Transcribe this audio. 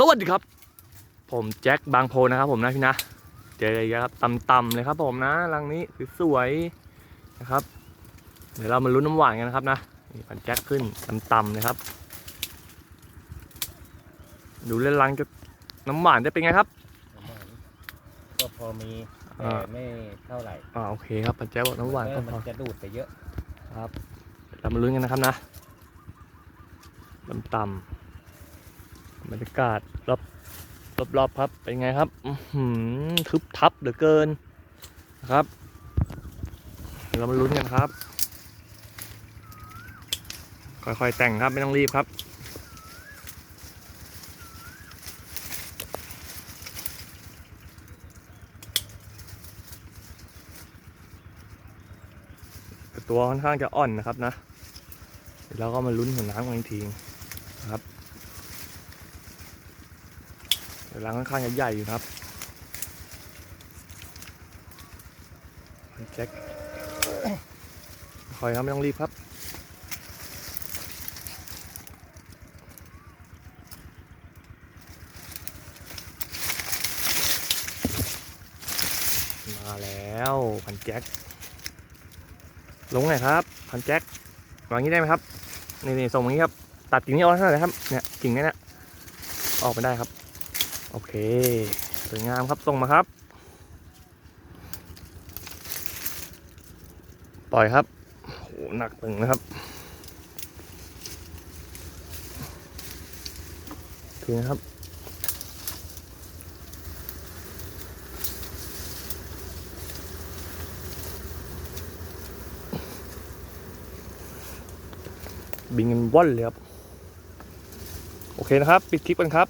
สวัสดีครับ ผมแจ็คบางโพนะครับผมนะพี่นะเจอกันครับต่ำๆเลยครับผมนะรังนี้สวยๆนะครับ เดี๋ยวเรามาลุ้นน้ำหวานกันนะครับนะนี่พันแจ็คขึ้นต่ำๆเลยครับ ดูเล่นรังจะน้ำหวานจะเป็นไงครับน้ำหวานก็พอมีแต่อ่าไม่เท่าไหร่อ่าโอเคครับพันแจ็คบอกน้ำหวานเอก็อพมันอจะดูดไปเยอะครับเรามาลุ้นกันนะครับนะต่ำๆ บรรยากาศรอบรอบๆครับ เป็นไงครับทึบทับเหลือเกินนะครับ เรามาลุ้นกันครับ ค่อยๆแต่งครับไม่ต้องรีบครับตัวค่อนข้างจะอ่อนนะครับนะ เดี๋ยวเราก็มาลุ้นหัวน้ำกันอีกทีนะครับ เดี๋ยวรังค่อนข้างใหญ่อยู่ครับแจ็คคอยครับไม่ต้องรีบครับมาแล้วพันแจ็คลงไหนครับพันแจ็ควางนี้ได้ไหมครับนี่นี่ส่งอย่างนี้ครับ ตัดกิ่งนี้ออกเท่าไหร่ครับเนี่ยกิ่งนี้เนี่ยออกไปได้ครับ โอเค สวยงามครับส่งมาครับ ปล่อยครับโหหนักตึงนะครับโอเคนะครับ บินกันว่อนเลยครับ โอเคนะครับ ปิดคลิปกันครับ